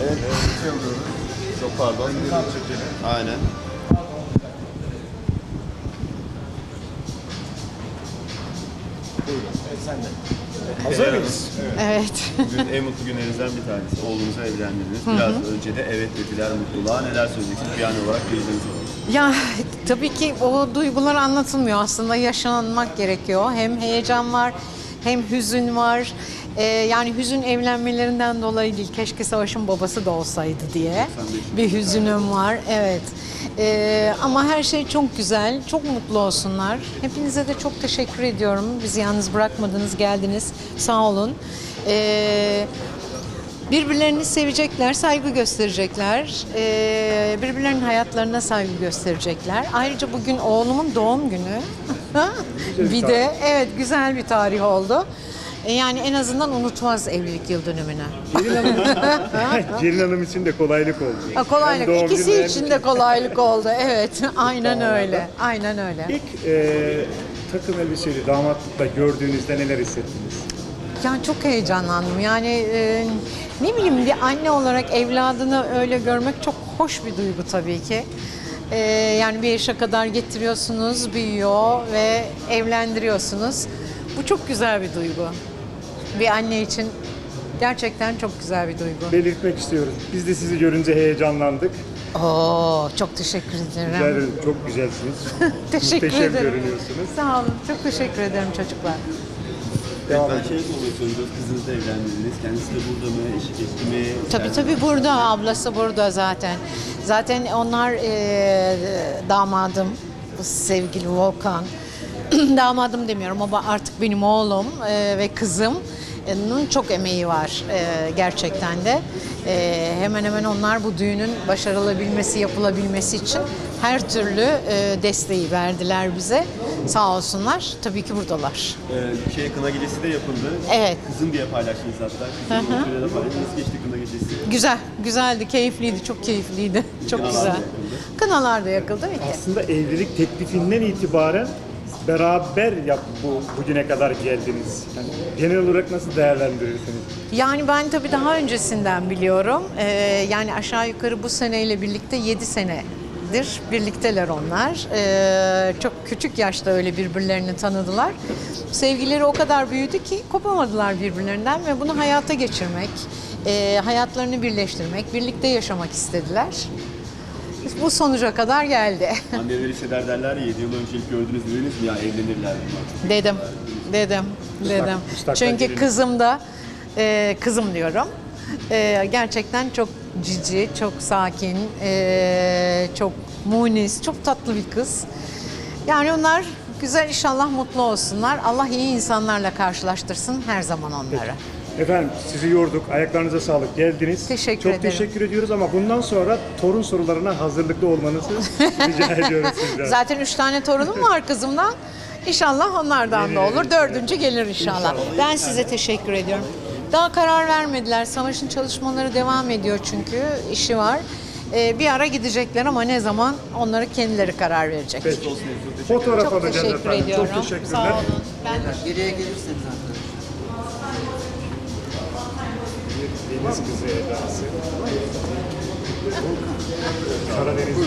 Evet, evet. alıyoruz. Çok pardon. Aynen. Hazır mıyız? Evet. Bugün en mutlu günlerinizden bir tanesi. Oğlunuzu evlendirdiniz. Biraz önce de evet dediler mutluluğa. Neler söyleyeceksiniz? Bir an olarak olur. Ya tabii ki o duygular anlatılmıyor aslında yaşanmak gerekiyor. Hem heyecan var hem hüzün var. Ee, yani hüzün evlenmelerinden dolayı değil. Keşke Savaş'ın babası da olsaydı diye bir hüzünüm var. Evet. Ee, ama her şey çok güzel. Çok mutlu olsunlar. Hepinize de çok teşekkür ediyorum. Bizi yalnız bırakmadınız, geldiniz. Sağ olun. Ee, Birbirlerini sevecekler, saygı gösterecekler. Ee, birbirlerinin hayatlarına saygı gösterecekler. Ayrıca bugün oğlumun doğum günü. bir de evet güzel bir tarih oldu. Ee, Yani en azından unutmaz evlilik yıl dönümünü. Gelin Hanım, Gelin Hanım için de kolaylık oldu. Ha, kolaylık. Hem doğum İkisi hem- için de kolaylık oldu. Evet, aynen öyle. Aynen öyle. İlk e, takım elbiseli damatlıkta gördüğünüzde neler hissettiniz? Yani çok heyecanlandım. Yani e, ne bileyim bir anne olarak evladını öyle görmek çok hoş bir duygu tabii ki. E, yani bir yaşa kadar getiriyorsunuz, büyüyor ve evlendiriyorsunuz. Bu çok güzel bir duygu. Bir anne için gerçekten çok güzel bir duygu. Belirtmek istiyoruz. Biz de sizi görünce heyecanlandık. Oo, çok teşekkür Rica ederim. ederim. Çok güzelsiniz. teşekkür Muhteşem ederim. görünüyorsunuz. Sağ olun. Çok teşekkür ederim çocuklar. Devam ben şey sormak istiyorum. Kızınızla evlendirdiniz. Kendisi de burada mı? Eşlik etti mi? Tabii tabii burada, ablası burada zaten. Zaten onlar e, damadım, bu sevgili Volkan. damadım demiyorum ama artık benim oğlum e, ve kızım. Onun çok emeği var e, gerçekten de. E, hemen hemen onlar bu düğünün başarılabilmesi, yapılabilmesi için her türlü e, desteği verdiler bize. Sağ olsunlar. Tabii ki buradalar. Ee, şey kına gecesi de yapıldı. Evet. Kızım diye paylaştınız hatta. Kızım hı paylaştınız. Nasıl geçti kına gecesi? Güzel, güzeldi, keyifliydi, çok keyifliydi. Çok Kınalar güzel. da yakıldı. Kınalar da yakıldı bitti. Aslında evlilik teklifinden itibaren beraber yap bu bugüne kadar geldiniz. Yani genel olarak nasıl değerlendirirsiniz? Yani ben tabii daha öncesinden biliyorum. Ee, yani aşağı yukarı bu seneyle birlikte 7 senedir birlikteler onlar. Ee, çok küçük yaşta öyle birbirlerini tanıdılar. Sevgileri o kadar büyüdü ki kopamadılar birbirlerinden ve bunu hayata geçirmek, e, hayatlarını birleştirmek, birlikte yaşamak istediler. Bu sonuca kadar geldi. Anneler hisseder derler ya 7 yıl önce ilk gördünüz dediniz mi ya evlenirler bunlar. Dedim, dedim, dedim. müstakbel Çünkü gelin. kızım da, e, kızım diyorum, e, gerçekten çok cici, çok sakin, e, çok munis, çok tatlı bir kız. Yani onlar güzel inşallah mutlu olsunlar. Allah iyi insanlarla karşılaştırsın her zaman onları. Efendim sizi yorduk. Ayaklarınıza sağlık. Geldiniz. Teşekkür Çok ederim. teşekkür ediyoruz ama bundan sonra torun sorularına hazırlıklı olmanızı rica ediyoruz sizden. Zaten üç tane torunum var kızımdan. İnşallah onlardan da olur. Dördüncü gelir inşallah. Ben size teşekkür ediyorum. Daha karar vermediler. Savaş'ın çalışmaları devam ediyor çünkü. işi var. Ee, bir ara gidecekler ama ne zaman onları kendileri karar verecek. Fotoğraf Çok alacağız teşekkür efendim. ediyorum. Çok teşekkürler. Sağ olun. Ben Geriye gelirseniz arkadaşlar. Deniz